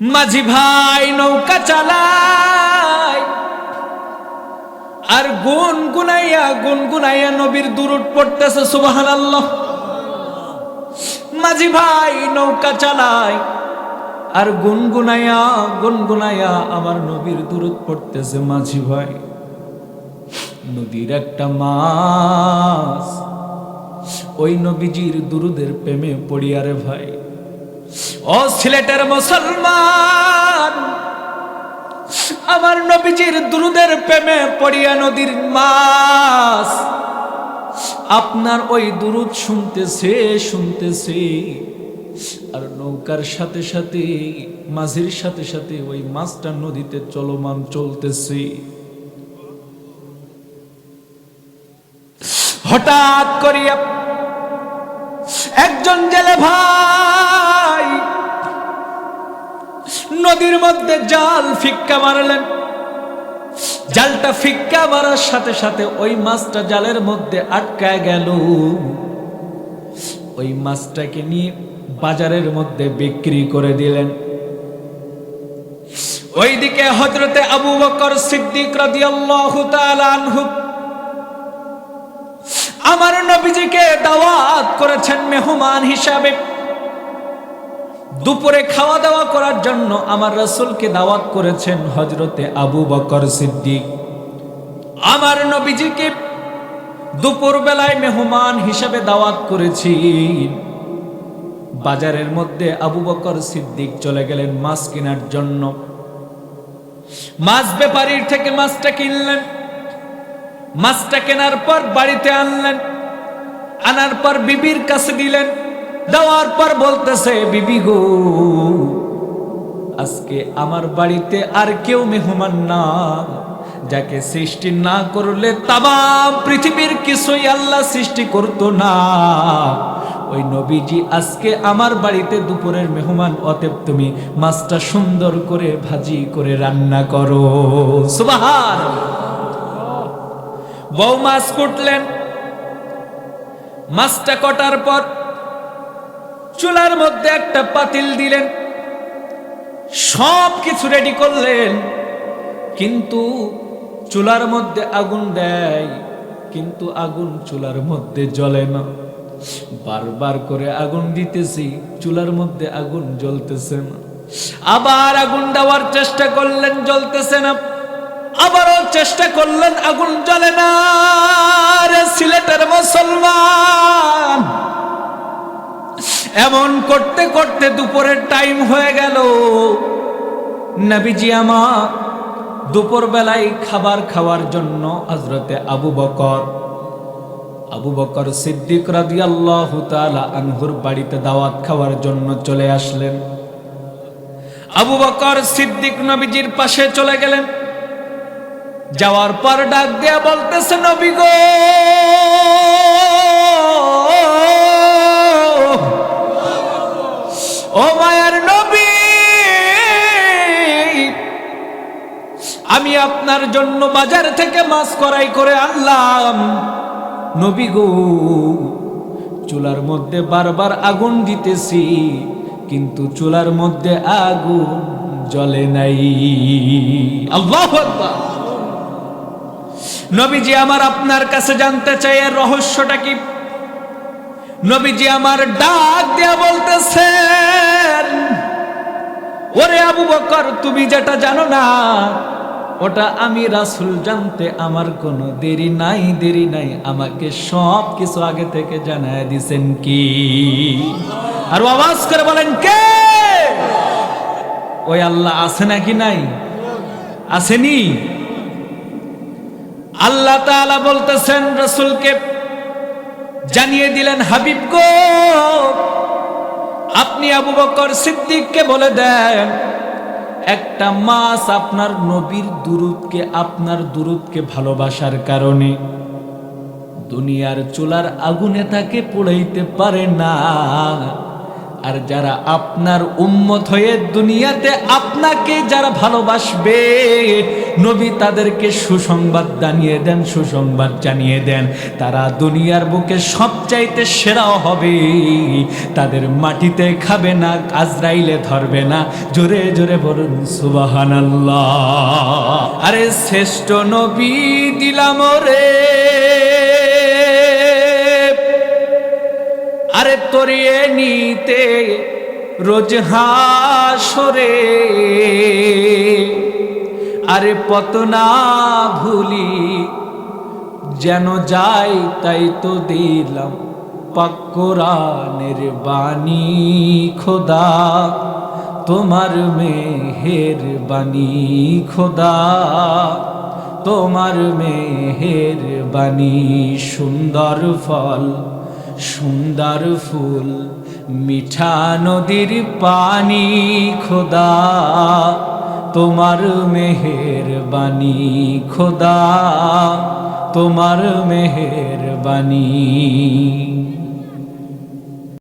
মাঝি ভাই নৌকা চালায়। আর গুন গুনাইয়া গুন গুনাইয়া নবীর দুরুট পড়তেছে সুবাহান আল্লাহ মাঝি ভাই নৌকা চালায়, আর গুনগুনাইয়া গুনগুনাইয়া আমার নবীর দূরত পড়তেছে, মাঝি ভাই। নদীর একটা মাছ ওই নবীজির দুরুদের প্রেমে পড়িয়ারে ভাই। ও সিলেটের মুসলমান, আমার নবীজির দুরুদের প্রেমে পড়িয়া নদীর মাছ। আপনার ওই দুরুদ শুনতেছে শুনতেছে, আর নৌকার সাথে সাথে, মাঝির সাথে সাথে ওই মাছটা নদীতে চলমান চলতেছে। হঠাৎ করিয়া একজন জেলে ভাই নদীর মধ্যে জাল ফিক্কা মারলেন। জালটা ফিক্কা মারার সাথে সাথে ওই মাছটা জালের মধ্যে আটকায় গেল। ওই মাছটাকে নিয়ে বাজারের মধ্যে বিক্রি করে দিলেন। ওইদিকে হজরতে আবু বকর সিদ্দিক আমার নবীজিকে দাওয়াত করেছেন মেহমান হিসাবে। দুপুরে খাওয়া দাওয়া করার জন্য আমার রসুলকে দাওয়াত করেছেন হজরতে আবু বকর সিদ্দিক। আমার নবীজিকে দুপুর বেলায় মেহমান হিসাবে দাওয়াত করেছি। বাজারের মধ্যে আবু বকর সিদ্দিক চলে গেলেন মাছ কেনার জন্য। মাছ ব্যাপারীর থেকে মাছটা কিনলেন। মাছটা কেনার পর বাড়িতে আনলেন। আনার পর বিবির কাছে দিলেন। দেওয়ার পর বলতেছে, বিবি গো, আজকে আমার বাড়িতে আর কেউ মেহমান না। যাকে সৃষ্টি না করলে তাম পৃথিবীর কিছুই আল্লাহ সৃষ্টি করতো না। ওই নবীজি আজকে আমার বাড়িতে দুপুরের মেহমান, অতএব তুমি মাছটা সুন্দর করে ভাজি করে রান্না করো। সুবাহান বউ মাছ কুটলেন। মাছটা কটার পর চুলার মধ্যে একটা পাতিল দিলেন। সব কিছু রেডি করলেন। কিন্তু চুলার মধ্যে আগুন দেয়, কিন্তু আগুন চুলার মধ্যে জ্বলে না। বারবার করে আগুন দিতেছি, চুলার মধ্যে আগুন জ্বলতেছে না। আবার আগুন দেওয়ার চেষ্টা করলেন, জ্বলতেছে না। আবারও চেষ্টা করলেন, আগুন জ্বলে না। সিলেটের মুসলমান! এমন করতে করতে দুপুরের টাইম হয়ে গেল। নবীজি আমার দুপুর বেলায় খাবার খাওয়ার জন্য হজরতে আবু বকর আবু বকর সিদ্দিক রাদিয়াল্লাহু তাআলা আনহুর বাড়িতে দাওয়াত খাওয়ার জন্য চলে আসলেন। আবু বকর সিদ্দিক নবীজির পাশে চলে গেলেন। যাওয়ার পর ডাক দেয়া বলতেছে, নবী গো! আমি আপনার জন্য বাজার থেকে মাছ করাই করে আনলাম। নবী গো, চুলার মধ্যে বারবার আগুন দিতেছি, কিন্তু চুলার মধ্যে আগুন জ্বলে নাই। আল্লাহ নবীজি আমার আপনার কাছে জানতে চাই, এর রহস্যটা কি? নবীজি আমার ডাক দেয়া বলতেছেন, ওরে আবু বকর, তুমি যেটা জানো না ওটা আমি রাসুল জানতে আমার কোনো দেরি নাই দেরি নাই। আমাকে সব কিছু আগে থেকে জানায় দিছেন কি? আর আওয়াজ করে বলেন, কে? ওই আল্লাহ আছে নাকি নাই? আসেনি? আল্লাহ তাআলা বলতেছেন, রসুলকে জানিয়ে দিলেন, হাবিব গো, আপনি আবু বকর সিদ্দিককে বলে দেন একটা মাছ আপনার নবীর দুরুদকে, আপনার দুরুদকে ভালোবাসার কারণে। দুনিয়ার চুলার আগুনে তাকে পোড়াইতে পারে না। আর যারা আপনার উম্মত হয়ে দুনিয়াতে আপনাকে যারা ভালোবাসবে, নবী তাদেরকে সুসংবাদ জানিয়ে দেন, সুসংবাদ জানিয়ে দেন। তারা দুনিয়ার বুকে সবচাইতে সেরাও হবে। তাদের মাটিতে খাবে না, আজরাইলে ধরবে না। জোরে জোরে বলুন সুবাহান আল্লাহ আরে শ্রেষ্ঠ নবী দিলাম রে আরে তরিয়ে নিতে রোজ হাসরে। আরে পতনা ভুলি যেন যাই, তাই তো দিলাম পাক্করানের বাণী। খোদা, তোমার মেহের বাণী খোদা, তোমার মেহের বাণী সুন্দর ফল। সুন্দর ফুল মিঠা নদীর পানি খোদা। তোমার মেহের বাণী খোদা। তোমার মেহের বাণী